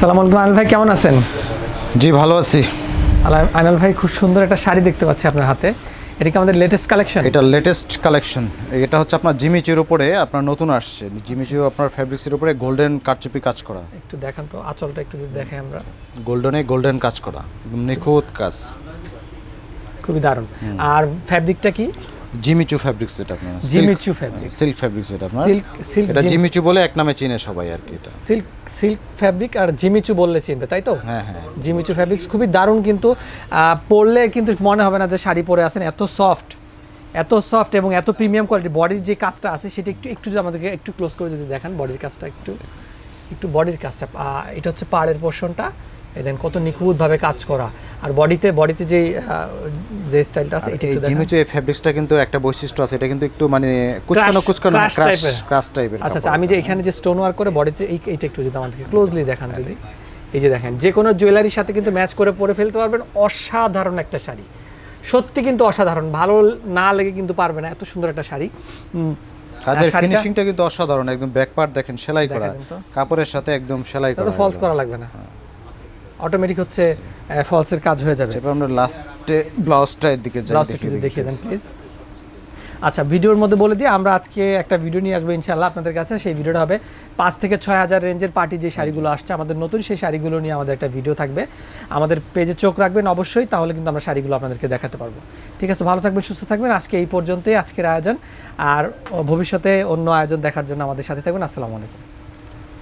সালাম আলাইকুম আনিল ভাই কেমন আছেন? জি ভালো আছি। আনিল ভাই খুব সুন্দর একটা শাড়ি দেখতে পাচ্ছি আপনার হাতে। এটা কি আমাদের লেটেস্ট কালেকশন এটা লেটেস্ট কালেকশন এটা হচ্ছে আপনার জিমিচুর উপরে আপনার নতুন আসছে। জিমিচু আপনার ফ্যাব্রিক্সের উপরে গোল্ডেন কারচুপি কাজ করা। একটু দেখান তো আঁচলটা একটু যদি দেখাই আমরা। গোল্ডেনে গোল্ডেন কাজ করা। একদম নিখুঁত কাজ। খুবই দারুণ। আর ফ্যাব্রিকটা কি? জিমিচু ফ্যাব্রিক্স এটা আপনার জিমিচু ফ্যাব্রিক সিল্ক ফ্যাব্রিক্স এটা আপনার। সিল্ক সিল্ক এটা জিমিচু বলে এক নামে চিনে সবাই আর কি এটা। সিল্ক সিল্ক ফ্যাব্রিক আর জিমিচু বললে চিনবে তাই তো? হ্যাঁ হ্যাঁ। জিমিচু ফ্যাব্রিক্স খুবই দারুণ কিন্তু পরলে কিন্তু মনে হবে না যে শাড়ি পরে আছেন এত সফট এত সফট এবং এত প্রিমিয়াম কোয়ালিটি বডির যে কাজটা আছে সেটা একটু একটু যদি আমাদেরকে একটু ক্লোজ করে যদি দেখান বডির কাজটা একটু একটু বডির কাজটা এটা হচ্ছে পাড়ের পোর্শনটা দেন কত নিখুঁতভাবে কাজ করা। আর বডিতে বডিতে যে যে স্টাইলটা আছে এটা। জিমিচু এই ফ্যাব্রিক্সটা কিন্তু একটা বৈশিষ্ট্য আছে এটা কিন্তু একটু মানে কুচকানো কুচকানো ক্রাশ ক্রাশ টাইপের আচ্ছা আচ্ছা আমি যে এখানে যে স্টোন ওয়ার্ক করে বডিতে এই এইটা একটু যদি আমাদেরকে ক্লোজলি দেখান যদি। এই যে দেখেন যে কোনো জুয়েলারির সাথে কিন্তু ম্যাচ করে পরে ফেলতে পারবেন অসাধারণ একটা শাড়ি। সত্যি কিন্তু অসাধারণ ভালো না লেগে কিন্তু পারবে না এত সুন্দর একটা শাড়ি। কাজের ফিনিশিংটা কিন্তু অসাধারণ একদম ব্যাক পার্ট দেখেন সেলাই করা। কাপড়ের সাথে একদম সেলাই করা ফলস করা লাগবে না। অটোমেটিক হচ্ছে ফলসের কাজ হয়ে যাবে। এবার আমরা লাস্টে ব্লাউজটা এর দিকে যাই একটু দেখিয়ে দেন প্লিজ আচ্ছা ভিডিওর মধ্যে বলে দিই আমরা আজকে একটা ভিডিও নিয়ে আসব ইনশাল্লাহ আপনাদের কাছে। সেই ভিডিওটা হবে পাঁচ থেকে ছয় হাজার রেঞ্জের পার্টি যে শাড়িগুলো আসছে আমাদের নতুন সেই শাড়িগুলো নিয়ে আমাদের একটা ভিডিও থাকবে। আমাদের পেজে চোখ রাখবেন অবশ্যই তাহলে কিন্তু আমরা শাড়িগুলো আপনাদেরকে দেখাতে পারব। ঠিক আছে ভালো থাকবেন সুস্থ থাকবেন। আজকে এই পর্যন্তই আজকের আয়োজন। আর ভবিষ্যতে অন্য আয়োজন দেখার জন্য আমাদের সাথে থাকবেন আসসালামু আলাইকুম।